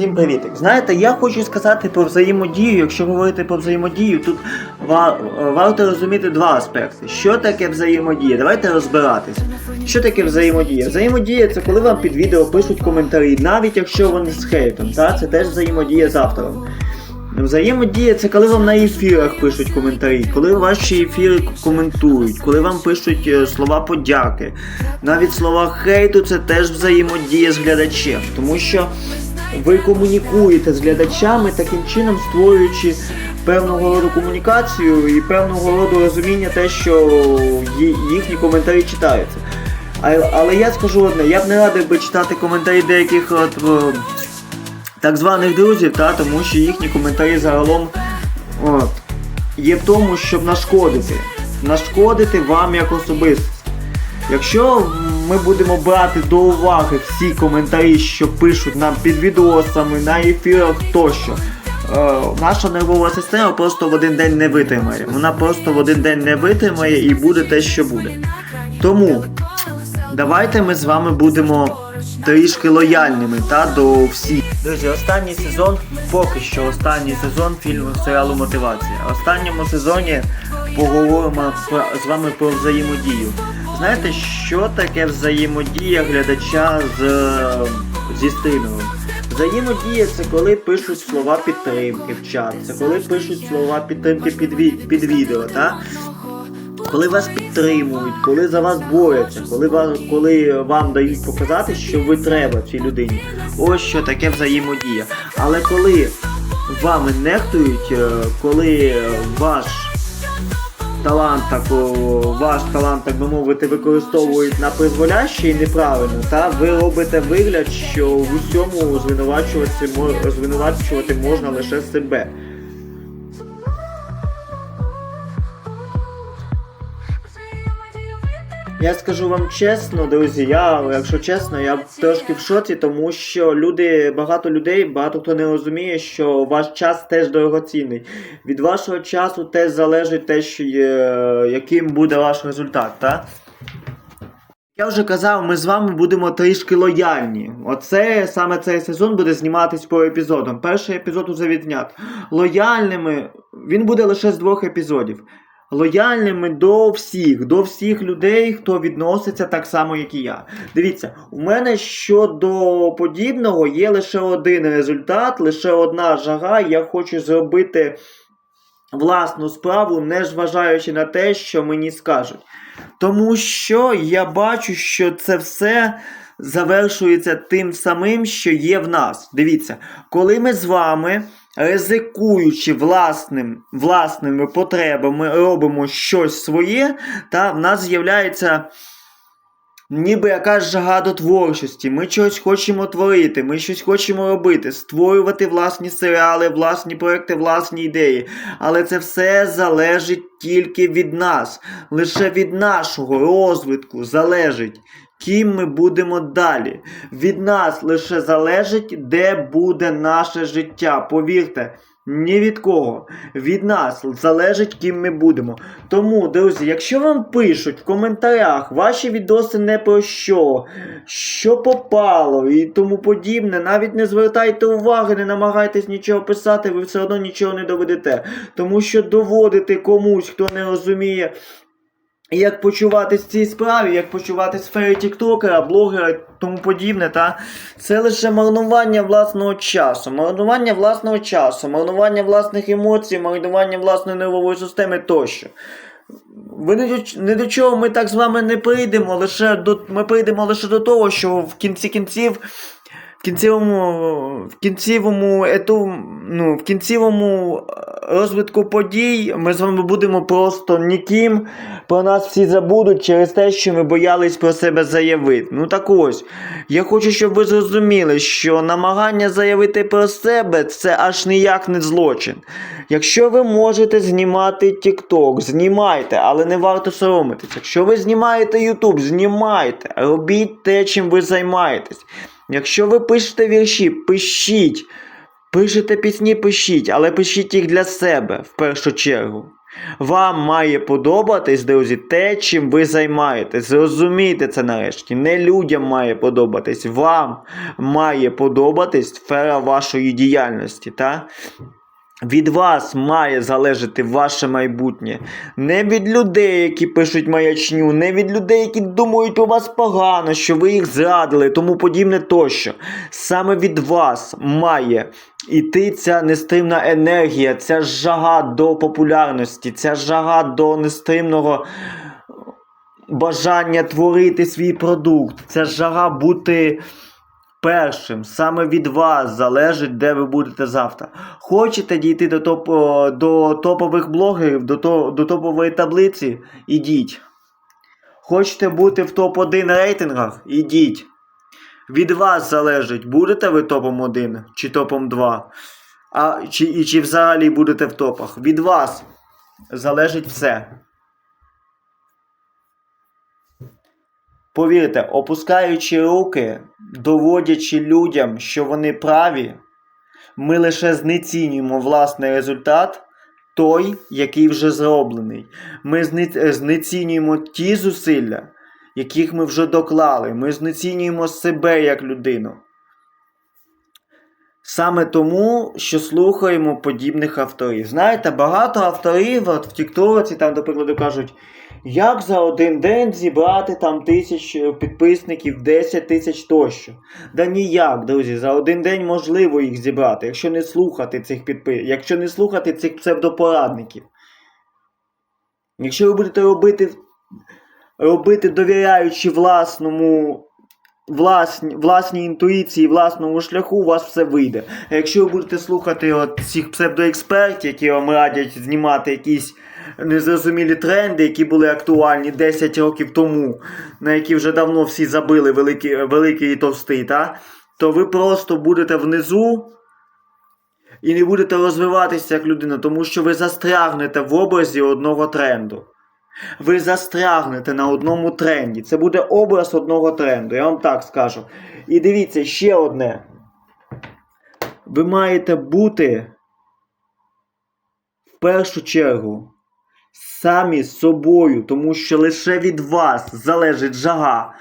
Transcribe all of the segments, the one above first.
Всім привітик. Знаєте, я хочу сказати про взаємодію. Якщо говорити про взаємодію, тут варто розуміти два аспекти. Що таке взаємодія? Давайте розбиратись. Що таке взаємодія? Взаємодія це коли вам під відео пишуть коментарі, навіть якщо вони з хейтом, та? це теж взаємодія з автором. Взаємодія це коли вам на ефірах пишуть коментарі, коли ваші ефіри коментують, коли вам пишуть е, слова подяки. Навіть слова хейту це теж взаємодія з глядачем, тому що ви комунікуєте з глядачами таким чином, створюючи певного роду комунікацію і певного роду розуміння те, що їхні коментарі читаються. Але я скажу одне, я б не радив би читати коментарі деяких от, так званих друзів, та, тому що їхні коментарі загалом от, є в тому, щоб нашкодити. Нашкодити вам як особистості. Якщо ми будемо брати до уваги всі коментарі, що пишуть нам під відосами, на ефірах тощо, е, наша нервова система просто в один день не витримає. Вона просто в один день не витримає і буде те, що буде. Тому давайте ми з вами будемо трішки лояльними та до всіх. Друзі, останній сезон, поки що останній сезон фільму серіалу Мотивація. В останньому сезоні поговоримо про- з вами про взаємодію. Знаєте, що таке взаємодія глядача з, зі стримером? Взаємодія це коли пишуть слова підтримки в чат, це коли пишуть слова підтримки під, під відео, та? коли вас підтримують, коли за вас борються, коли вам, коли вам дають показати, що ви треба цій людині. Ось що таке взаємодія. Але коли вами нехтують, е, коли ваш талант, так, ваш талант, так би мовити, використовують на призволяще і неправильно, та ви робите вигляд, що в усьому звинувачувати, звинувачувати можна лише себе. Я скажу вам чесно, друзі, я, якщо чесно, я трошки в шоці, тому що люди, багато людей, багато хто не розуміє, що ваш час теж дорогоцінний. Від вашого часу теж залежить те, що є, яким буде ваш результат, так? Я вже казав, ми з вами будемо трішки лояльні. Оце саме цей сезон буде зніматись по епізодам. Перший епізод уже відзнят. Лояльними він буде лише з двох епізодів. Лояльними до всіх, до всіх людей, хто відноситься так само, як і я. Дивіться, у мене щодо подібного є лише один результат, лише одна жага. Я хочу зробити власну справу, не зважаючи на те, що мені скажуть. Тому що я бачу, що це все завершується тим самим, що є в нас. Дивіться, коли ми з вами, ризикуючи власним, власними потребами, робимо щось своє, та в нас з'являється. Ніби якась жага до творчості, ми щось хочемо творити, ми щось хочемо робити, створювати власні серіали, власні проекти, власні ідеї. Але це все залежить тільки від нас. Лише від нашого розвитку залежить, ким ми будемо далі. Від нас лише залежить, де буде наше життя. Повірте. Ні від кого. Від нас залежить, ким ми будемо. Тому, друзі, якщо вам пишуть в коментарях ваші відоси не про що, що попало і тому подібне, навіть не звертайте уваги, не намагайтесь нічого писати, ви все одно нічого не доведете. Тому що доводити комусь, хто не розуміє. Як почуватись в цій справі, як почуватись в сфері тіктокера, блогера і тому подібне, та це лише марнування власного часу, марнування власного часу, марнування власних емоцій, марнування власної нервової системи тощо. Ви не до, не до чого ми так з вами не прийдемо, лише до, ми прийдемо лише до того, що в кінці кінців, в кінцевому, в кінцевому, ету, ну, в кінцевому розвитку подій ми з вами будемо просто ніким. Про нас всі забудуть через те, що ми боялись про себе заявити. Ну так ось, я хочу, щоб ви зрозуміли, що намагання заявити про себе це аж ніяк не злочин. Якщо ви можете знімати TikTok, знімайте, але не варто соромитись. Якщо ви знімаєте YouTube, знімайте, робіть те, чим ви займаєтесь. Якщо ви пишете вірші, пишіть. Пишете пісні, пишіть, але пишіть їх для себе в першу чергу. Вам має подобатись, друзі, те, чим ви займаєтесь. Зрозумійте це нарешті. Не людям має подобатись, вам має подобатись сфера вашої діяльності. Та? Від вас має залежати ваше майбутнє. Не від людей, які пишуть маячню, не від людей, які думають про вас погано, що ви їх зрадили, тому подібне тощо. Саме від вас має іти ця нестримна енергія, ця жага до популярності, ця жага до нестримного бажання творити свій продукт, ця жага бути першим. Саме від вас залежить, де ви будете завтра. Хочете дійти до, топ, до топових блогерів, до, то, до топової таблиці? Ідіть. Хочете бути в топ-1 рейтингах? Ідіть. Від вас залежить, будете ви топом 1 чи топом 2, а, чи, і чи взагалі будете в топах. Від вас залежить все. Повірте, опускаючи руки, доводячи людям, що вони праві, ми лише знецінюємо власний результат, той, який вже зроблений. Ми знецінюємо ті зусилля, яких ми вже доклали. Ми знецінюємо себе як людину. Саме тому, що слухаємо подібних авторів. Знаєте, багато авторів от в Тіктоці, там, до прикладу, кажуть, як за один день зібрати там тисяч е, підписників, 10 тисяч тощо. Да ніяк, друзі, за один день можливо їх зібрати, якщо не слухати цих підпис... якщо не слухати цих псевдопорадників. Якщо ви будете робити, робити довіряючи власному власні, власній інтуїції, власному шляху, у вас все вийде. А якщо ви будете слухати от цих псевдоекспертів, які вам радять знімати якісь незрозумілі тренди, які були актуальні 10 років тому, на які вже давно всі забили великий, великий і товстий, та? то ви просто будете внизу. І не будете розвиватися як людина, тому що ви застрягнете в образі одного тренду. Ви застрягнете на одному тренді. Це буде образ одного тренду, я вам так скажу. І дивіться, ще одне. Ви маєте бути в першу чергу самі собою, тому що лише від вас залежить жага.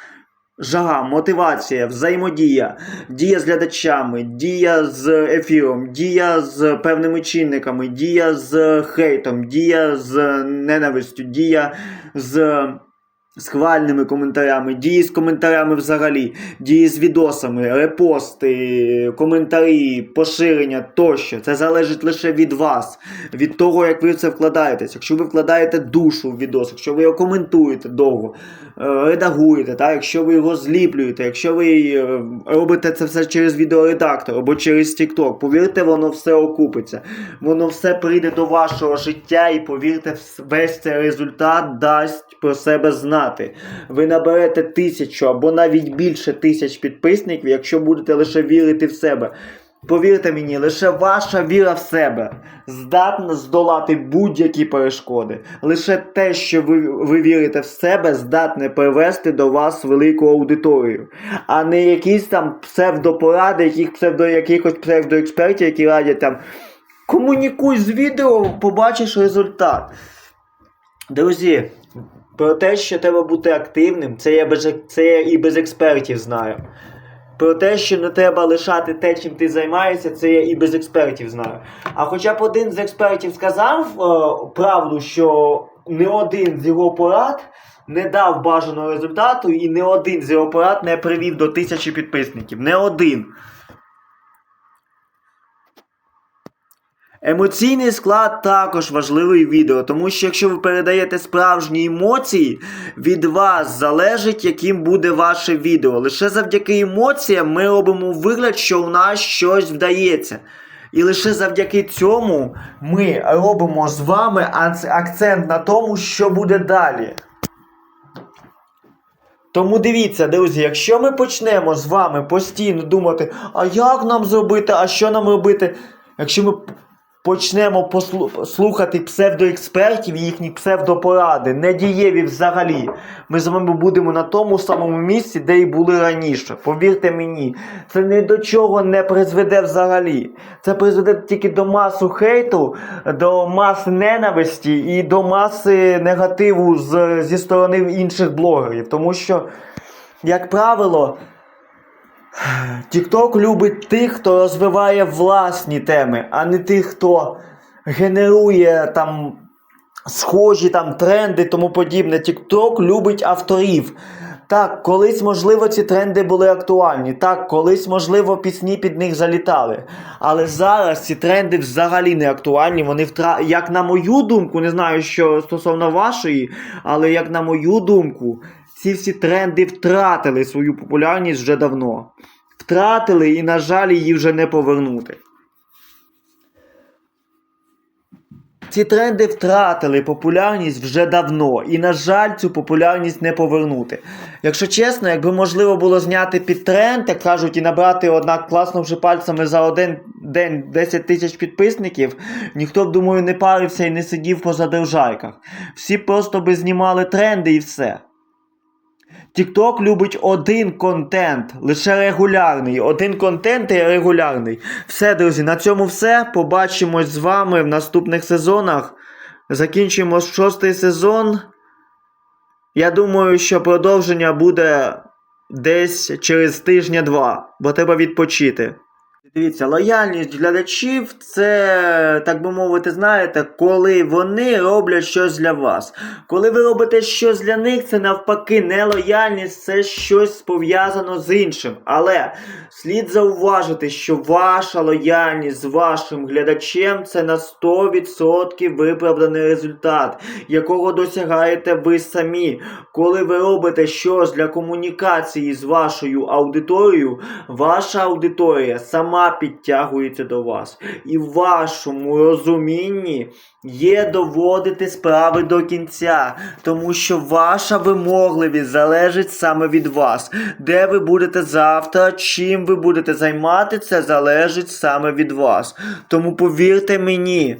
Жага, мотивація, взаємодія, дія з глядачами, дія з ефіром, дія з певними чинниками, дія з хейтом, дія з ненавистю, дія з схвальними коментарями, дії з коментарями взагалі, дії з відосами, репости, коментарі, поширення тощо. Це залежить лише від вас, від того, як ви в це вкладаєтесь. Якщо ви вкладаєте душу в відос, якщо ви його коментуєте довго, е, редагуєте, так? якщо ви його зліплюєте, якщо ви е, робите це все через відеоредактор або через TikTok, повірте, воно все окупиться. Воно все прийде до вашого життя і повірте, весь цей результат дасть про себе знати. Ви наберете тисячу або навіть більше тисяч підписників, якщо будете лише вірити в себе. Повірте мені, лише ваша віра в себе здатна здолати будь-які перешкоди. Лише те, що ви, ви вірите в себе, здатне привести до вас велику аудиторію, а не якісь там псевдопоради, яких псевдо, якихось псевдоекспертів, які радять там комунікуй з відео, побачиш результат. Друзі, про те, що треба бути активним, це я, без, це я і без експертів знаю. Про те, що не треба лишати те, чим ти займаєшся, це я і без експертів знаю. А хоча б один з експертів сказав е, правду, що не один з його порад не дав бажаного результату, і не один з його порад не привів до тисячі підписників. Не один. Емоційний склад також важливий відео, тому що якщо ви передаєте справжні емоції, від вас залежить, яким буде ваше відео. Лише завдяки емоціям ми робимо вигляд, що у нас щось вдається. І лише завдяки цьому ми робимо з вами акцент на тому, що буде далі. Тому дивіться, друзі, якщо ми почнемо з вами постійно думати, а як нам зробити, а що нам робити, якщо ми почнемо слухати псевдоекспертів і їхні псевдопоради, недієві взагалі, ми з вами будемо на тому самому місці, де і були раніше. Повірте мені, це ні до чого не призведе взагалі. Це призведе тільки до масу хейту, до маси ненависті і до маси негативу з, зі сторони інших блогерів. Тому що, як правило, TikTok любить тих, хто розвиває власні теми, а не тих, хто генерує там схожі там тренди тому подібне. TikTok любить авторів. Так, колись, можливо, ці тренди були актуальні. Так, колись, можливо, пісні під них залітали. Але зараз ці тренди взагалі не актуальні. Вони втра... як на мою думку, не знаю, що стосовно вашої, але як на мою думку, ці всі тренди втратили свою популярність вже давно. Втратили і, на жаль, її вже не повернути. Ці тренди втратили популярність вже давно, і, на жаль, цю популярність не повернути. Якщо чесно, якби можливо було зняти під тренд, як кажуть, і набрати, однак, класнувши пальцями за один день 10 тисяч підписників, ніхто б, думаю, не парився і не сидів по задержайках. Всі просто би знімали тренди і все. TikTok любить один контент, лише регулярний. Один контент і регулярний. Все, друзі, на цьому все. Побачимось з вами в наступних сезонах. Закінчуємо шостий сезон. Я думаю, що продовження буде десь через тижня-два, бо треба відпочити. Дивіться, лояльність глядачів це, так би мовити, знаєте, коли вони роблять щось для вас. Коли ви робите щось для них, це навпаки не лояльність, це щось пов'язано з іншим. Але слід зауважити, що ваша лояльність з вашим глядачем це на 100% виправданий результат, якого досягаєте ви самі. Коли ви робите щось для комунікації з вашою аудиторією, ваша аудиторія сама підтягується до вас. І в вашому розумінні є доводити справи до кінця, тому що ваша вимогливість залежить саме від вас. Де ви будете завтра, чим ви будете займатися, залежить саме від вас. Тому повірте мені,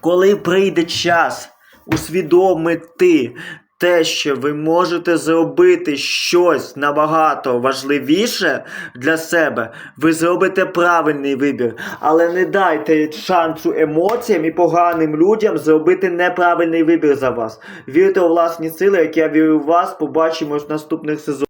коли прийде час усвідомити те, що ви можете зробити щось набагато важливіше для себе, ви зробите правильний вибір. Але не дайте шансу емоціям і поганим людям зробити неправильний вибір за вас. Вірте у власні сили, як я вірю в вас. Побачимось в наступних сезонах.